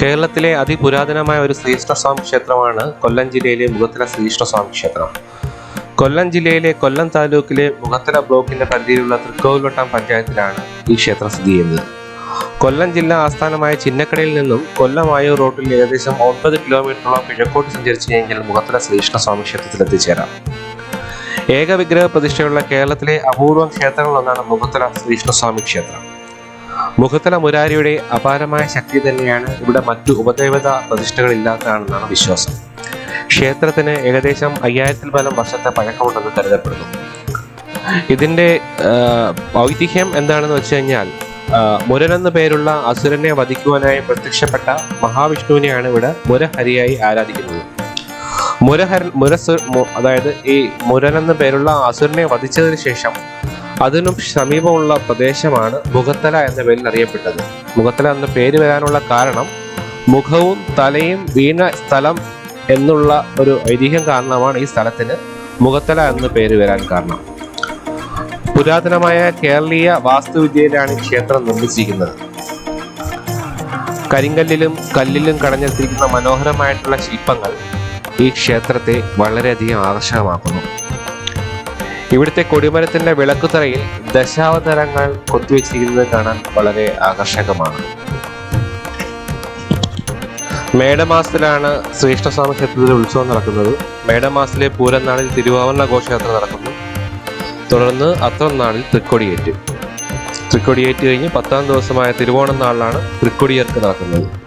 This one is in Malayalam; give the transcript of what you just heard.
കേരളത്തിലെ അതിപുരാതനമായ ഒരു ശ്രീകൃഷ്ണസ്വാമി ക്ഷേത്രമാണ് കൊല്ലം ജില്ലയിലെ മുഖത്തല ശ്രീകൃഷ്ണസ്വാമി ക്ഷേത്രം. കൊല്ലം ജില്ലയിലെ കൊല്ലം താലൂക്കിലെ മുഖത്തല ബ്ലോക്കിന്റെ പരിധിയിലുള്ള തൃക്കോവിൽവട്ടം പഞ്ചായത്തിലാണ് ഈ ക്ഷേത്രം സ്ഥിതി ചെയ്യുന്നത്. കൊല്ലം ജില്ലാ ആസ്ഥാനമായ ചിന്നക്കടയിൽ നിന്നും കൊല്ലം ആയൂർ റോഡിൽ ഏകദേശം ഒൻപത് കിലോമീറ്ററോളം കിഴക്കോട്ട് സഞ്ചരിച്ചു കഴിഞ്ഞാൽ മുഖത്തല ശ്രീകൃഷ്ണസ്വാമി ക്ഷേത്രത്തിൽ എത്തിച്ചേരാം. ഏക വിഗ്രഹ പ്രതിഷ്ഠയുള്ള കേരളത്തിലെ അപൂർവം ക്ഷേത്രങ്ങളിലൊന്നാണ് മുഖത്തല ശ്രീകൃഷ്ണസ്വാമി ക്ഷേത്രം. മുഖത്തല മുരാരിയുടെ അപാരമായ ശക്തി തന്നെയാണ് ഇവിടെ മറ്റു ഉപദേവത പ്രതിഷ്ഠകളില്ലാത്തതാണെന്നാണ് വിശ്വാസം. ക്ഷേത്രത്തിന് ഏകദേശം അയ്യായിരത്തിൽ പലം വർഷത്തെ പഴക്കമുണ്ടെന്ന് കരുതപ്പെടുന്നു. ഇതിന്റെ ഐതിഹ്യം എന്താണെന്ന് വെച്ച് കഴിഞ്ഞാൽ മുരൻ എന്ന പേരുള്ള അസുരനെ വധിക്കുവാനായി പ്രത്യക്ഷപ്പെട്ട മഹാവിഷ്ണുവിനെയാണ് ഇവിടെ മുരഹരിയായി ആരാധിക്കുന്നത്. മുരഹരൻ മുരസു അതായത് ഈ മുരൻ എന്ന പേരുള്ള അസുരനെ വധിച്ചതിന് ശേഷം അതിനും സമീപമുള്ള പ്രദേശമാണ് മുഖത്തല എന്ന പേരിൽ അറിയപ്പെട്ടത്. മുഖത്തല എന്ന പേര് വരാനുള്ള കാരണം മുഖവും തലയും വീണ സ്ഥലം എന്നുള്ള ഒരു ഐതിഹ്യം കാരണമാണ് ഈ സ്ഥലത്തിന് മുഖത്തല എന്ന പേര് വരാൻ കാരണം. പുരാതനമായ കേരളീയ വാസ്തുവിദ്യയിലാണ് ക്ഷേത്രം നിർമ്മിച്ചിരിക്കുന്നത്. കരിങ്കല്ലിലും കല്ലിലും കടഞ്ഞെത്തിയിരിക്കുന്ന മനോഹരമായിട്ടുള്ള ശില്പങ്ങൾ ഈ ക്ഷേത്രത്തെ വളരെയധികം ആകർഷകമാക്കുന്നു. ഇവിടുത്തെ കൊടിമരത്തിന്റെ വിളക്കുതറയിൽ ദശാവതരങ്ങൾ കൊത്തിവെച്ചിരിക്കുന്നത് കാണാൻ വളരെ ആകർഷകമാണ്. മേടമാസത്തിലാണ് ശ്രീകൃഷ്ണസ്വാമി ക്ഷേത്രത്തിലെ ഉത്സവം നടക്കുന്നത്. മേടമാസത്തിലെ പൂരം നാളിൽ തിരുവാഭരണ ഘോഷയാത്ര നടക്കുന്നു. തുടർന്ന് അത്തം നാളിൽ തൃക്കൊടിയേറ്റ്. തൃക്കൊടിയേറ്റ് കഴിഞ്ഞ് പത്താം ദിവസമായ തിരുവോണം നാളിലാണ് തൃക്കൊടിയേർക്ക് നടക്കുന്നത്.